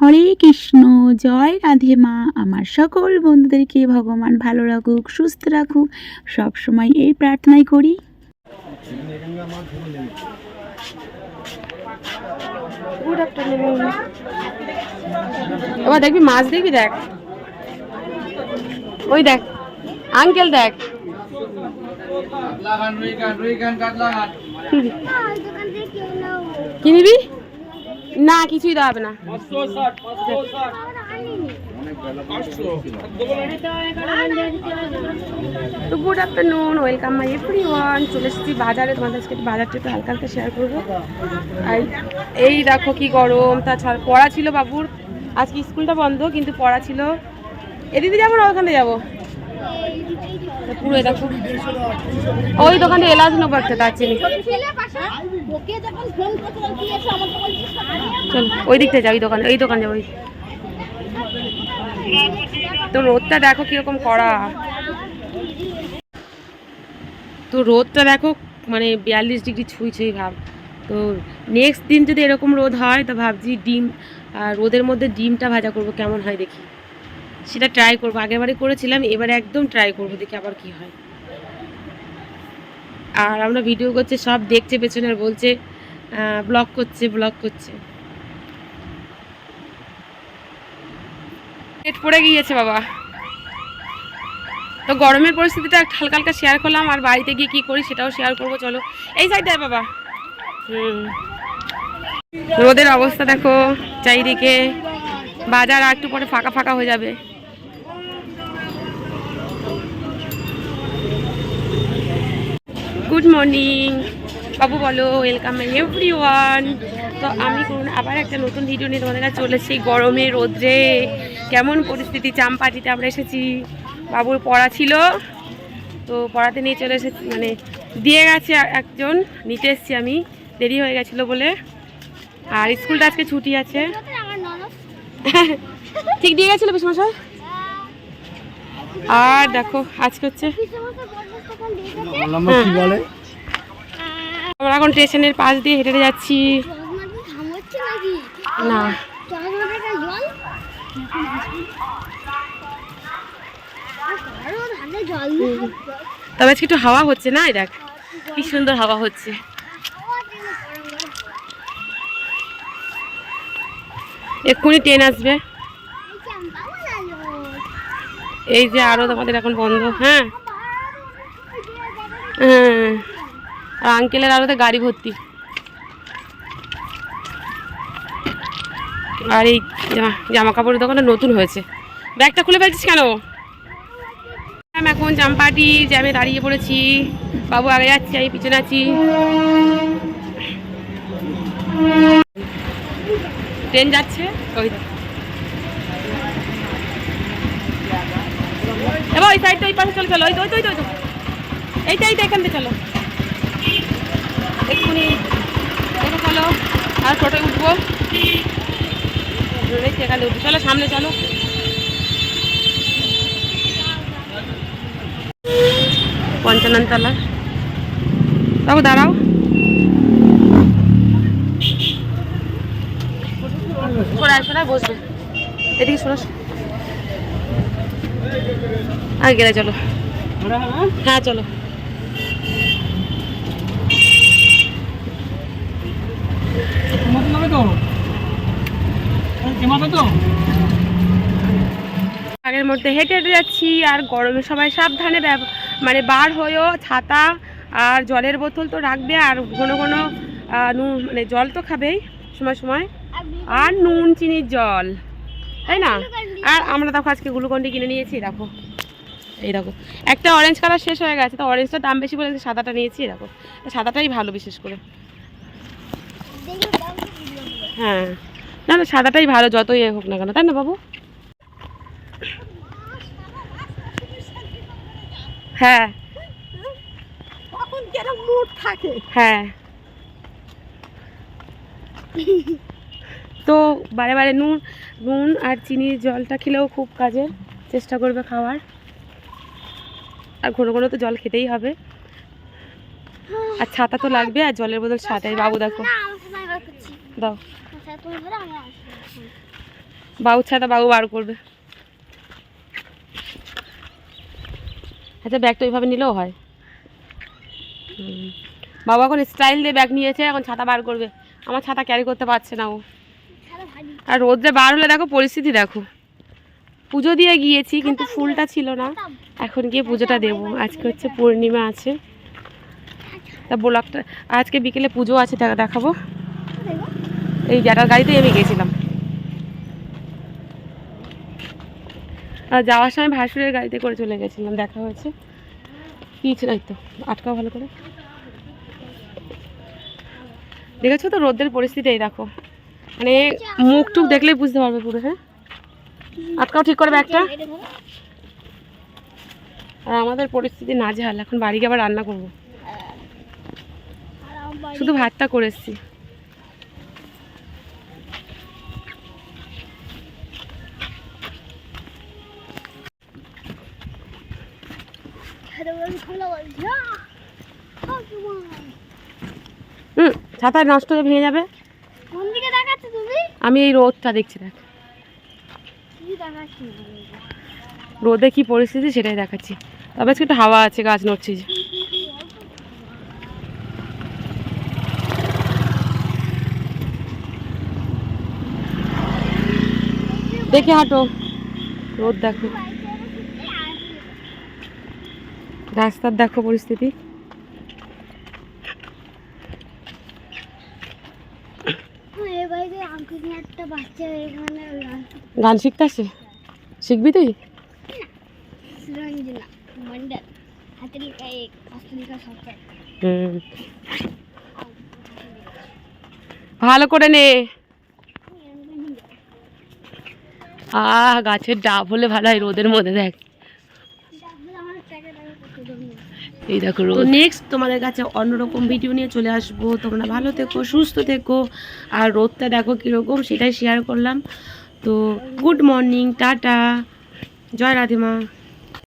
হরে কৃষ্ণ জয় রাধে মা। আমার সকল বন্ধুদেরকে ভগবান ভালো রাখুক সুস্থ রাখুক। সব সময় এই প্রার্থনাই করি। গুড আফটারনুন এবার দেখবি মাছ দেখবি দেখ। ওই দেখ আঙ্কেল দেখ। কি নিবি? না, কিছুই দেওয়া হবে না। তো good afternoon welcome my everyone চলে এসেছি বাজারে, তোমাদের আজকে বাজারটা একটু হালকা হালকা শেয়ার করব। আর এই দেখো কি গরম, তাছাড়া পড়া ছিল বাবুর। আজকে স্কুলটা বন্ধ, কিন্তু পড়া ছিল। এদিকে যাব না, ওখানে যাব? পুরো এই দেখো ওই দোকানে এলাচ নেব একটা দারচিনি। চল, ওই দিকটা যাবি দোকানে ওই দোকান যাব তো রোদটা দেখো কীরকম করা তো রোদটা দেখো মানে বিয়াল্লিশ ডিগ্রি ছুঁই ছুঁই ভাব। তো নেক্সট দিন যদি এরকম রোদ হয়, তো ভাবছি ডিম আর রোদের মধ্যে ডিমটা ভাজা করব, কেমন হয় দেখি। সেটা ট্রাই করব। আগেরবারে করেছিলাম, এবারে একদম ট্রাই করব, দেখি আবার কি হয়। আর আমরা ভিডিও করছে, সব দেখছে পেছনে আর বলছে ব্লগ করছে ব্লগ করছে। পেট পড়ে গিয়েছে বাবা। তো গরমের পরিস্থিতিটা একটু হালকা হালকা শেয়ার করলাম, আর বাড়িতে গিয়ে কি করি সেটাও শেয়ার করব, চলো। এই সাইডটায় বাবা। হুম। রোদের অবস্থা দেখো, চারিদিকে বাজার আর একটু পরে ফাঁকা ফাঁকা হয়ে যাবে। গুড মর্নিং বাবু বলো ওয়েলকাম এভরি ওয়ান তো আমি করুন আবার একটা নতুন ভিডিও নিয়ে তোমাদের কাছে চলে এসেছি গরমে রোদ্রে। কেমন পরিস্থিতি চাম্পাটিতে আমরা এসেছি। বাবুর পড়া ছিল তো পড়াতে নিয়ে চলে এসেছি মানে দিয়ে গেছে একজন নিতে এসেছি আমি দেরি হয়ে গেছিল বলে। আর স্কুলটা আজকে ছুটি আছে। ঠিক দিয়ে গেছিল বিশ্বমশাই আর দেখো আজকে হচ্ছে আমরা এখন স্টেশনের পাশ দিয়ে হেঁটে যাচ্ছি। না। তবে আজকে একটু হাওয়া হচ্ছে না দেখ। কি সুন্দর হাওয়া হচ্ছে। এক্ষুনি ট্রেন আসবে। এই যে আরও তোমাদের এখন বন্ধ হ্যাঁ। হ্যাঁ। আর আঙ্কেলের আরও তো গাড়ি ভর্তি। আর এই জামা কাপড়ের দোকানটা নতুন হয়েছে। ব্যাগটা খুলে ফেলছিস কেন? আমি এখন জামপাটি জ্যামে দাঁড়িয়ে পড়েছি। বাবু আগে যাচ্ছি আমি পিছনে আছি। ট্রেন যাচ্ছে? ওই। এবার ওই সাইডটা ওই পাশে চলো চলো। ওই তো ওই তো, ওই তো। এইটা এইটা এখান থেকে চলো। এক্ষুনি টোটো চলো, আর টোটোয় উঠবো। এখানে উঠবো। চলো, সামনে চলো। পঞ্চানন তলা দাঁড়াও। সরায় সরায় বসবে। এদিকে সরো আর গেলে চলো। হ্যাঁ চলো তোমাকে তো তোমাকে তো আগের মধ্যে হেঁটে হেঁটে যাচ্ছি আর গরমের সময় সাবধানে মানে বার হয়েও ছাতা আর জলের বোতল তো রাখবে আর ঘন ঘন নুন মানে জল তো খাবেই সময় সময়। আর নুন চিনির জল তাই না? আর আমরা দেখো আজকে গ্লুকন্ডি কিনে নিয়েছি দেখো। এই দেখো একটা অরেঞ্জ কালার শেষ হয়ে গেছে তো অরেঞ্জটার দাম বেশি বলে সাদাটা নিয়েছি দেখো। সাদাটাই ভালো বিশেষ করে। হ্যাঁ। না না সাদাটাই ভালো যতই হোক না কেন তাই না বাবু? হ্যাঁ। তখন কেরম মুড থাকে। হ্যাঁ। তো বারে বারে নুন নুন আর চিনির জলটা খেলেও খুব কাজে। চেষ্টা করবে খাওয়ার। আর ঘন ঘন তো জল খেতেই হবে। আর ছাতা তো লাগবে আর জলের বদল ছাতাই বাবু দেখো। দাও। বাবু ছাতা বাবু বার করবে। আচ্ছা ব্যাগটা ওইভাবে নিলেও হয়। হুম। বাবা এখন স্টাইল দিয়ে ব্যাগ নিয়েছে এখন ছাতা বার করবে। আমার ছাতা ক্যারি করতে পারছে না ও। আর রোদ্রে বার হলে দেখো পরিস্থিতি দেখো। পুজো দিয়ে গিয়েছি কিন্তু ফুলটা ছিল না। এখন গিয়ে পুজোটা দেবো। আজকে হচ্ছে পূর্ণিমা আছে। তা ব্লকটা আজকে বিকেলে পুজো আছে দেখা- দেখাবো। এই জ্যাঠার গাড়িতেই আমি গেছিলাম। যাওয়ার সময় ভাসুরের গাড়িতে করে চলে গেছিলাম, দেখা হয়েছে। পিচ নাই তো, আটকাও ভালো করে। দেখেছ তো রোদের পরিস্থিতি, এই দেখো। মানে মুখ টুক দেখলেই বুঝতে পারবে পুরো হ্যাঁ? আটকাও ঠিক করবে একটা আর আমাদের পরিস্থিতি না নাজেহাল, এখন বাড়ি গিয়ে আবার রান্না করব। শুধু ভাতটা করে এসছি। হুম, ছাতা নষ্ট হয়ে ভেঙে যাবে। আমি এই রোদটা দেখছি, দেখ। রোদে কি পরিস্থিতি সেটাই দেখাচ্ছি। তবে আজকে একটু হাওয়া আছে, গাছ নড়ছে। দেখে হাঁটো, রোদ দেখো। রাস্তার দেখো পরিস্থিতি। গান শিখতে শিখবি তুই? ভালো করে নে। আহ গাছের ডাব হলে ভালো হয় রোদের মধ্যে দেখ আমার টাকা টাকা কত দাম এই দেখো তো নেক্সট তোমাদের কাছে অন্যরকম ভিডিও নিয়ে চলে আসব। তোমরা ভালো থেকো, সুস্থ থেকো। আর রোদটা দেখো কীরকম, সেটাই শেয়ার করলাম। তো গুড মর্নিং টাটা। জয় রাধেমা।